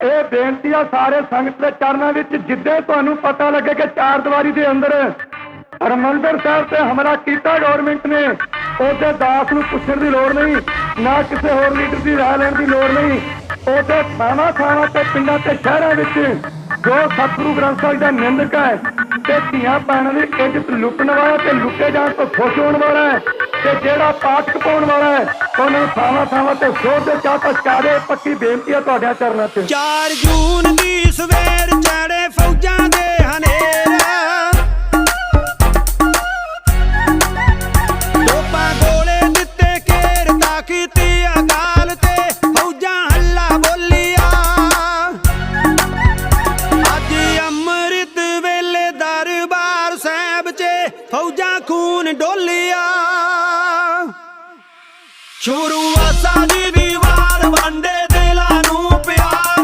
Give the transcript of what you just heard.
ਇਹ ਬੇਨਤੀ ਆ ਸਾਰੇ ਸੰਗਤ ਦੇ ਚਰਨਾਂ ਵਿੱਚ, ਜਿੱਦੇ ਤੁਹਾਨੂੰ ਪਤਾ ਲੱਗੇ ਕਿ ਚਾਰ ਦੀਵਾਰੀ ਦੇ ਅੰਦਰ ਹਰਮੰਦਰ ਸਾਹਿਬ ਤੇ ਹਮਲਾ ਕੀਤਾ ਗਵਰਨਮੈਂਟ ਨੇ, ਉਹਦੇ ਦਾਸ ਨੂੰ ਪੁੱਛਣ ਦੀ ਲੋੜ ਨਹੀਂ, ਨਾ ਕਿਸੇ ਹੋਰ ਲੀਡਰ ਦੀ ਰਾਹ ਲੈਣ ਦੀ ਲੋੜ ਨਹੀਂ, ਉਹਦੇ ਥਾਣਾ ਥਾਣਾ ਤੇ, ਪਿੰਡਾਂ ਤੇ, ਸ਼ਹਿਰਾਂ ਵਿੱਚ ਜੋ ਸਤਿਗੁਰੂ ਗ੍ਰੰਥ ਸਾਹਿਬ ਦਾ ਨਿੰਦਕ ਹੈ, ਤੇ ਧੀਆਂ ਭੈਣਾਂ ਦੀ ਇੱਜ਼ਤ ਲੁੱਟਣ ਵਾਲਾ ਤੇ ਲੁੱਟੇ ਜਾਣ ਤੋਂ ਖੁਸ਼ ਹੋਣ ਵਾਲਾ ਹੈ, ਤੇ ਜਿਹੜਾ ਪਾਠ ਪਾਉਣ ਵਾਲਾ ਹੈ, ਉਹਨਾਂ ਨੂੰ ਥਾਵਾਂ ਥਾਵਾਂ ਤੇ ਜ਼ੋਰ ਦੇ ਚਾਹ ਪਛਾ ਦੇ ਪੱਕੀ ਬੇਨਤੀ ਹੈ ਤੁਹਾਡਿਆਂ ਚਰਨਾਂ ਤੇ 4 ਜੂਨ ਦੀ ਸਵੇਰ ਫੌਜਾਂ ਖੂਨ ਡੋਲਿਆ। ਸ਼ੁਰੂਆਤ ਦੀ